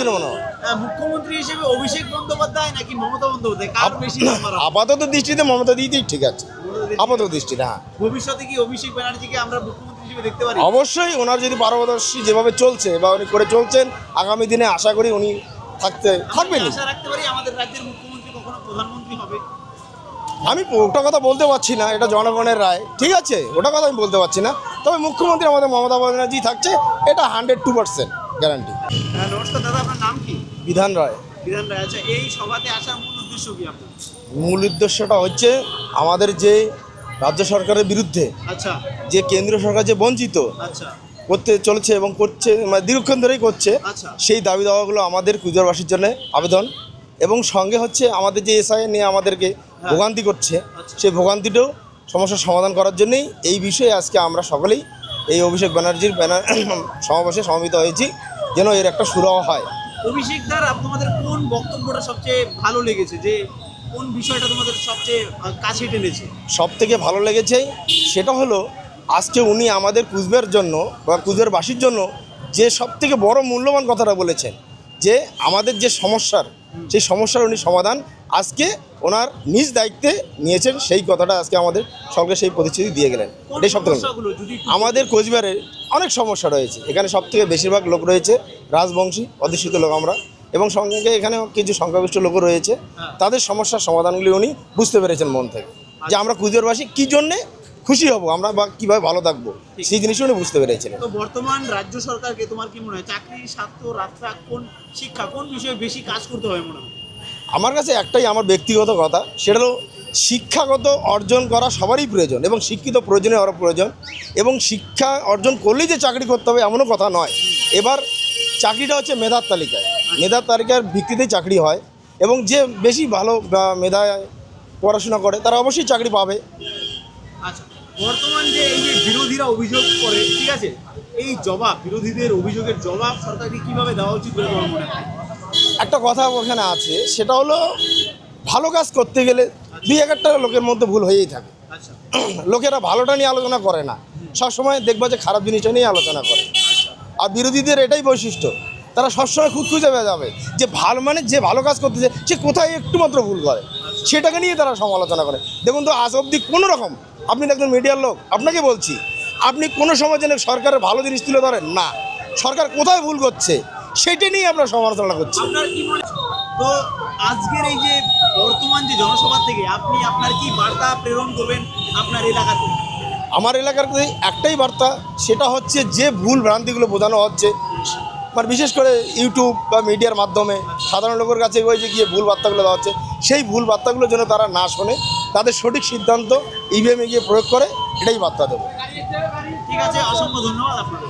দিলে মনে হয়। মুখ্যমন্ত্রী হিসেবে অভিষেক বন্দ্যোপাধ্যায় নাকি মমতা বন্দ্যোপাধ্যায়? কার বেশি আপাতত দৃষ্টিতে মমতা দিদিই ঠিক আছে। আপাতত দৃষ্টিতে হ্যাঁ। ভবিষ্যতে কি অভিষেক ব্যানার্জিকে আমরা মুখ্যমন্ত্রী হিসেবে দেখতে পারি? অবশ্যই ওনার যদি পারদর্শী যেভাবে চলছে বা উনি করে চলছেন আগামী দিনে আশা করি উনি থাকতে থাকবেন আশা রাখতে পারি আমাদের রাজ্যের মুখ্যমন্ত্রী কখনো প্রধানমন্ত্রী হবে? আমি ওটা কথা বলতে পারছি না এটা জনগণের রায়। ঠিক আছে ওটা কথা আমি বলতে পারছি না। তবে মুখ্যমন্ত্রী আমাদের মমতা ব্যানার্জি থাকছে এটা হান্ড্রেড টু পার্সেন্ট গ্যারান্টি হ্যাঁ, নমস্কার দাদা আপনার নাম কি? বিধান রায়। বিধান রায় আচ্ছা এই সভাতে আসার মূল উদ্দেশ্য কি আপনার? মূল উদ্দেশ্যটা হচ্ছে আমাদের যে রাজ্য সরকারের বিরুদ্ধে আচ্ছা। যে কেন্দ্রীয় সরকার যে বঞ্চিত আচ্ছা। করতে চলেছে এবং করছে মানে দীর্ঘক্ষণ ধরেই করছে আচ্ছা। সেই দাবি দাওয়াগুলো আমাদের কুজরবাসীর জন্য আবেদন এবং সঙ্গে হচ্ছে আমাদের যে এসআই নিয়ে আমাদেরকে ভোগান্তি করছে আচ্ছা। সেই ভোগান্তিটাও সমস্যার সমাধান করার জন্যই এই বিষয়ে আজকে আমরা সকলেই এই অভিষেক ব্যানার্জির ব্যানার সমাবেশে সমবেত হয়েছি যেন এর একটা সুরাহ হয়। অভিষেক দার আপনাদের কোন বক্তব্যটা সবচেয়ে ভালো লেগেছে? যে কোন বিষয়টা তোমাদের সবচেয়ে কাছে টেনেছে? সব থেকে ভালো লেগেছে সেটা হলো আজকে উনি আমাদের কুজবের জন্য বা কুচবিহারবাসীর জন্য যে সব থেকে বড় মূল্যবান কথাটা বলেছেন। যে আমাদের যে সমস্যার সেই সমস্যার উনি সমাধান আজকে ওনার নিজ দায়িত্বে নিয়েছেন সেই কথাটা আজকে আমাদের সকলকে সেই প্রতিশ্রুতি দিয়ে গেলেন। এটাই সব আমাদের কোচবিহারে অনেক সমস্যা রয়েছে। এখানে সব থেকে বেশিরভাগ লোক রয়েছে রাজবংশী অধিষ্ঠিত লোক আমরা। এবং সঙ্গে এখানে কিছু সংখ্যাগরিষ্ঠ লোকও রয়েছে। হ্যাঁ। তাদের সমস্যার সমাধানগুলি উনি বুঝতে পেরেছেন মন থেকে। যে আমরা কুচবিহারবাসী কী জন্যে খুশি হব আমরা বা কীভাবে ভালো থাকব সেই জিনিসটা উনি বুঝতে পেরেছিলেন। তো বর্তমান রাজ্য সরকারকে তোমার কি মনে হয় চাকরি স্বাস্থ্য রাস্তা কোন শিক্ষা কোন বিষয়ে বেশি কাজ করতে হবে মনে হয়? আমার কাছে একটাই আমার ব্যক্তিগত কথা সেটা হলো শিক্ষাগত অর্জন করা সবারই প্রয়োজন এবং শিক্ষিত প্রয়োজনে আরও প্রয়োজন এবং শিক্ষা অর্জন করলেই যে চাকরি করতে হবে এমনও কথা নয়। এবার চাকরিটা হচ্ছে মেধার তালিকায়। মেধার তালিকার ভিত্তিতেই চাকরি হয় এবং যে বেশি ভালো মেধায় পড়াশোনা করে তারা অবশ্যই চাকরি পাবে। আচ্ছা। বর্তমান যে এই যে বিরোধীরা অভিযোগ করে ঠিক আছে? এই জবাব বিরোধীদের অভিযোগের জবাব সরকারকে কীভাবে দেওয়া উচিত বলে মনে হয়? একটা কথা ওখানে আছে সেটা হলো ভালো কাজ করতে গেলে দুই এক একটা লোকের মধ্যে ভুল হয়েই থাকে। আচ্ছা। লোকেরা ভালোটা নিয়ে আলোচনা করে না। সবসময় দেখবা যে খারাপ জিনিসটা নিয়ে আলোচনা করে। আর বিরোধীদের এটাই বৈশিষ্ট্য তারা সবসময় খুঁজ খুঁজে যাবে যে ভালো মানে যে ভালো কাজ করতেছে সে কোথায় একটু মাত্র ভুল করে। সেটাকে নিয়ে তারা সমালোচনা করে। দেখুন তো আজ অবধি কোনো রকম আপনি একজন মিডিয়ার লোক আপনাকে বলছি আপনি কোনো সময় যেন সরকারের ভালো জিনিস তুলে ধরেন? না। সরকার কোথায় ভুল করছে? সেটা নিয়ে আমরা সমালোচনা করছি। তো আজকের এই যে বর্তমান যে জনসভা থেকে আপনি আপনার কি বার্তা প্রেরণ করবেন আপনার এলাকাতে? আমার এলাকার একটাই বার্তা সেটা হচ্ছে যে ভুল ভ্রান্তিগুলো বোঝানো হচ্ছে মানে বিশেষ করে ইউটিউব বা মিডিয়ার মাধ্যমে সাধারণ লোকের কাছে ওই যে গিয়ে ভুল বার্তাগুলো দেওয়া হচ্ছে সেই ভুল বার্তাগুলো যেন তারা না শোনে, তাদের সঠিক সিদ্ধান্ত ইভিএমে গিয়ে প্রয়োগ করে, এটাই বার্তা দেবো। ঠিক আছে, অসংখ্য ধন্যবাদ আপনাদের।